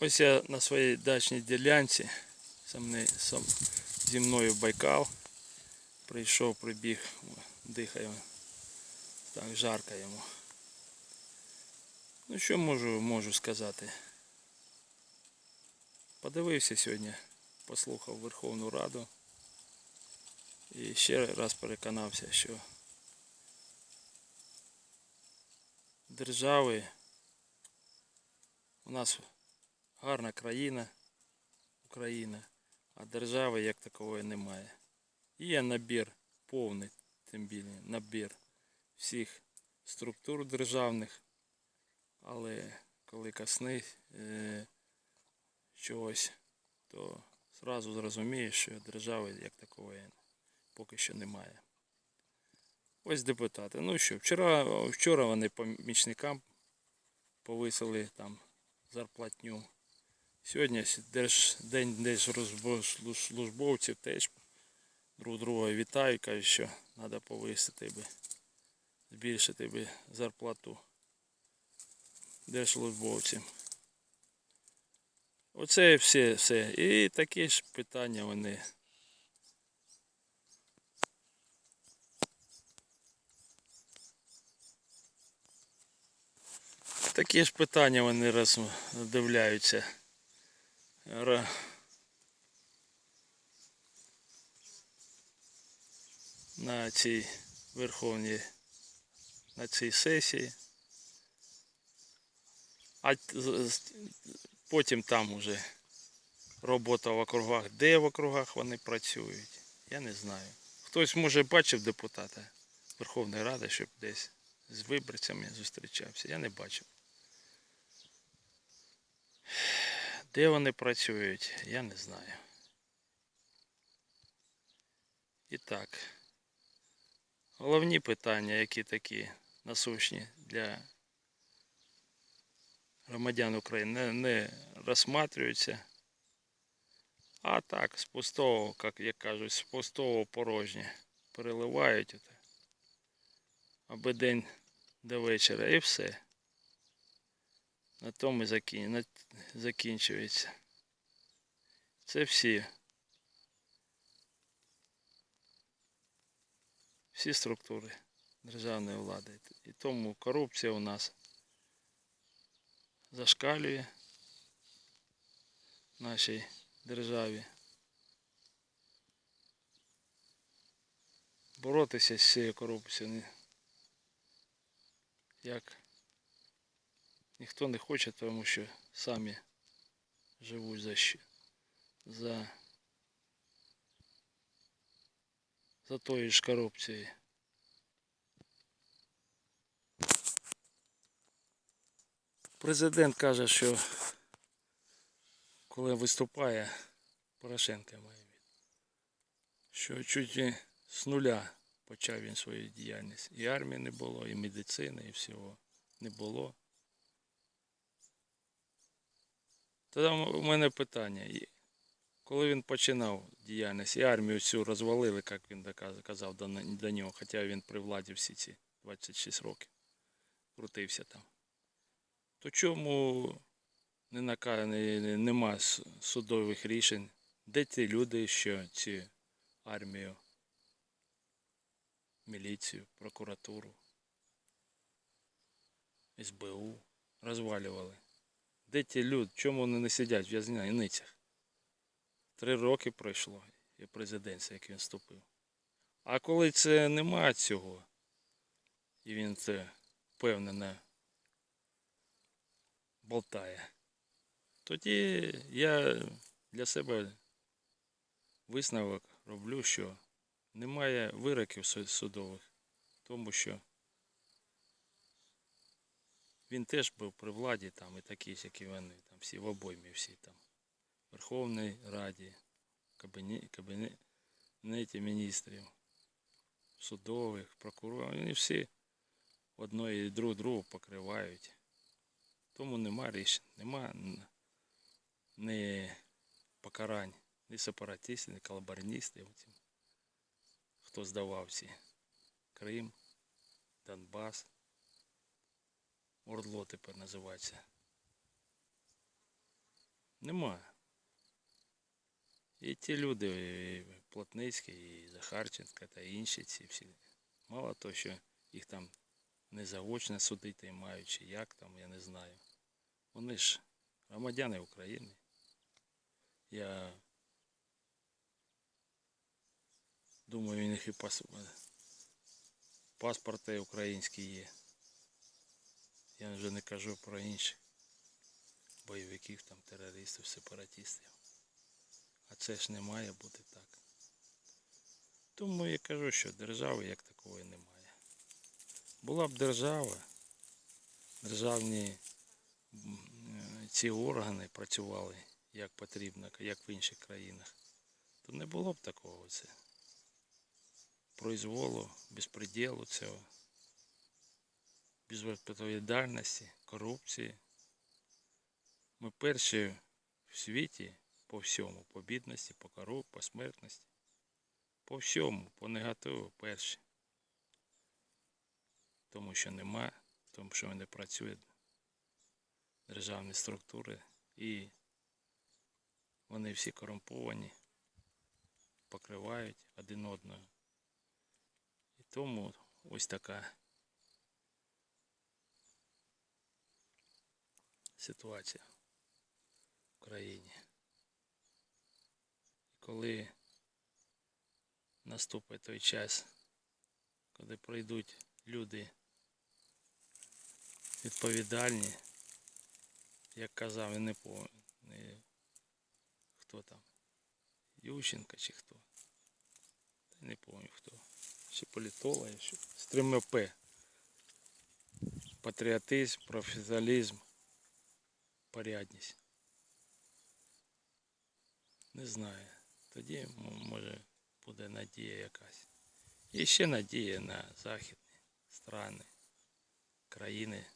Ось я на своїй дачній ділянці, сам, зі мною Байкал. Прийшов, прибіг, дихаю. Так, жарко йому. Ну що можу, можу сказати? Подивився сьогодні, послухав Верховну Раду і ще раз переконався, що держави у нас гарна країна, Україна, а держави як такової немає. Є набір повний, тим більше набір всіх структур державних, але коли касни е, чогось, то зразу зрозумієш, що держави як такової поки що немає. Ось депутати. Ну що, вчора, вчора вони помічникам повисили там зарплатню. Сьогодні день держслужбовців теж друг друга вітаю, кажуть, що треба повисити би, збільшити би зарплату держслужбовцям. Оце все, все. І такі ж питання вони. Такі ж питання вони роздивляються. Ра- На цій верховній, на цій сесії. А потім там уже робота в округах. Де в округах вони працюють? Я не знаю. Хтось може бачив депутата Верховної Ради, щоб десь з виборцями зустрічався. Я не бачив. Де вони працюють, я не знаю. І так. Головні питання, які такі насущні для громадян України, не, розсматриваються. А так, з пустого, як, як кажуть, з пустого порожнє переливають. Аби день до вечора і все. На тому і закін... закінчується. Це всі. Всі структури державної влади. І тому корупція у нас зашкалює в нашій державі. Боротися з цією корупцією як ніхто не хоче, тому що самі живуть за. За, за тою ж корупцією. Президент каже, що коли виступає, Порошенко має від, що чуть з нуля почав він свою діяльність. І армії не було, і медицини, і всього не було. Тоді у мене питання. Коли він починав діяльність, і армію всю розвалили, як він казав до, нього, хоча він при владі всі ці 26 років крутився там. То чому нема судових рішень? Де ті люди, що ці армію, міліцію, прокуратуру, СБУ розвалювали? Де ті люди? Чому вони не сидять в в'язницях? Три роки пройшло і президенція, як він вступив. А коли це нема цього, і він це впевнено болтає, тоді я для себе висновок роблю, що немає вироків судових, тому що він теж був при владі там і такі, як і вони, там всі в обоймі всі там. Верховній Раді, кабінеті, кабінеті міністрів, судових, прокурорів, вони всі одно і друг другу покривають. Тому нема рішень, нема ні покарань, ні сепаратистів, ні колаборністів, хто здавав ці Крим, Донбас, Ордло тепер називається. Немає. І ті люди, і Плотницький, і Захарченка та інші ці всі. Мало того, що їх там не заочно судити мають, чи як там, я не знаю. Вони ж громадяни України. Я думаю, у них і паспорти українські є. Я вже не кажу про інших бойовиків, там, терористів, сепаратистів. А це ж не має бути так. Тому я кажу, що держави як такої немає. Була б держава, державні ці органи працювали як потрібно, як в інших країнах, то не було б такого це. Произволу, безпреділу цього, безвідповідальності, корупції. Ми перші в світі по всьому, по бідності, по корупції, по смертності. По всьому, по негативу перші. Тому що нема, тому що не працюють державні структури і вони всі корумповані, покривають один одного. І тому ось така ситуація в країні. Коли наступить той час, коли прийдуть люди відповідальні, як казав, я не пам'ятаю, не, хто там, Ющенко чи хто. Не пам'ятаю хто. Чи політолог, чи з трьома П. Патріотизм, професіоналізм, порядність. Не знаю. Тоді може буде надія якась. І ще надія на західні страни, країни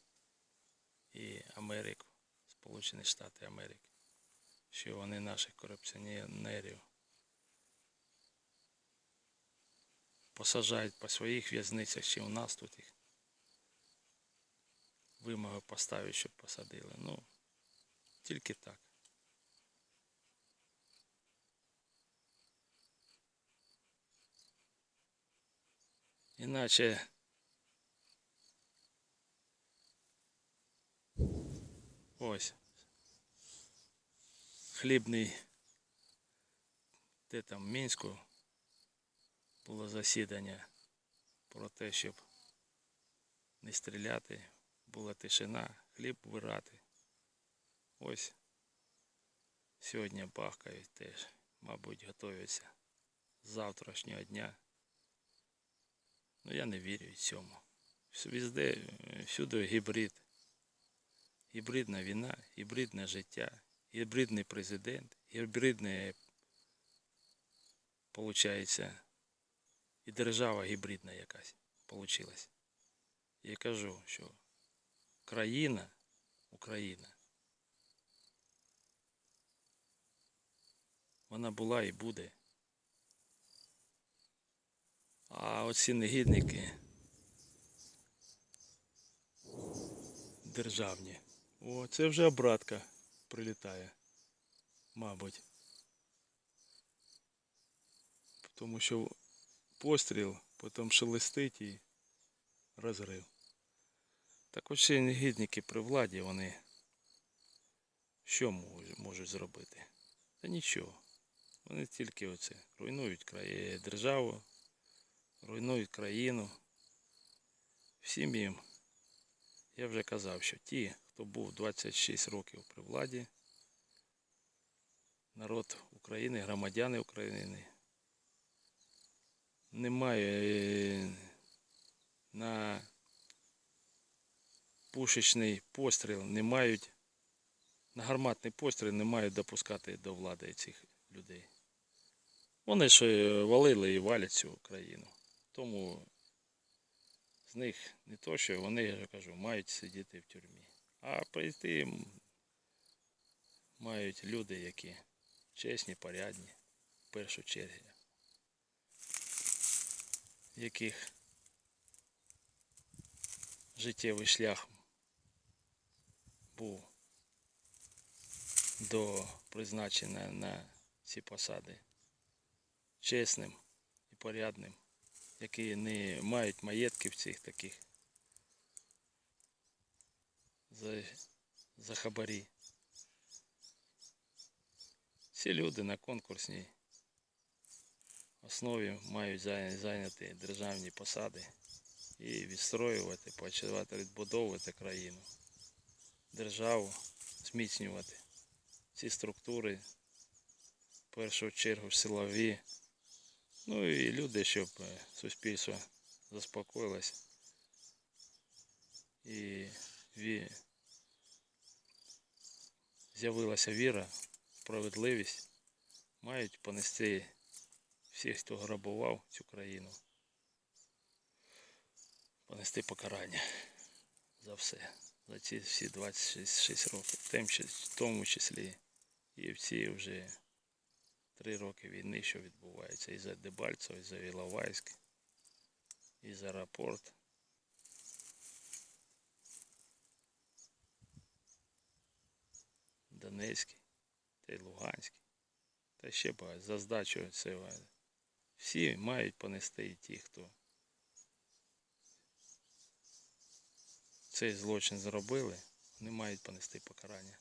і Америку, Сполучені Штати Америки, що вони наших корупціонерів посаджають по своїх в'язницях, чи у нас тут їх вимоги поставить, щоб посадили. Ну, тільки так. Іначе ось хлібний, де там в Мінську було засідання про те, щоб не стріляти, була тишина, хліб вирати. Ось сьогодні бахкають теж, мабуть, готуються з завтрашнього дня. Ну я не вірю цьому. Везде, е, всюди гібрид. Гібридна війна, гібридне життя, гібридний президент, гібридне, получається, і держава гібридна якась получилась. Я кажу, що країна, Україна, вона була і буде. А оці негідники державні. О, це вже обратка прилітає, мабуть. Тому що постріл, потім шелестить і розрив. Так оці негідники при владі, вони що можуть, зробити? Та нічого. Вони тільки оце руйнують край, державу, руйнують країну. Всім їм, я вже казав, що ті, хто був 26 років при владі, народ України, громадяни України, немає е, на пушечний постріл, не мають, на гарматний постріл не мають допускати до влади цих людей. Вони ж е, валили і валять цю країну. Тому з них не то, що вони, я кажу, мають сидіти в тюрмі. А прийти мають люди, які чесні, порядні, в першу чергу, яких життєвий шлях був до призначення на ці посади чесним і порядним, які не мають маєтків цих таких за, за хабарі. Всі люди на конкурсній основі мають зайняти державні посади і відстроювати, почати відбудовувати країну, державу, зміцнювати ці структури, в першу чергу силові, ну і люди, щоб е, суспільство заспокоїлось. І з'явилася віра, справедливість, мають понести всіх, хто грабував цю країну, понести покарання за все, за ці всі 26 років, в тому числі і в ці вже три роки війни, що відбувається і за Дебальцево, і за Іловайськ, і за аеропорт. Донецький, та й Луганський, та ще багато, за здачу цього. Всі мають понести і ті, хто цей злочин зробили, вони мають понести покарання.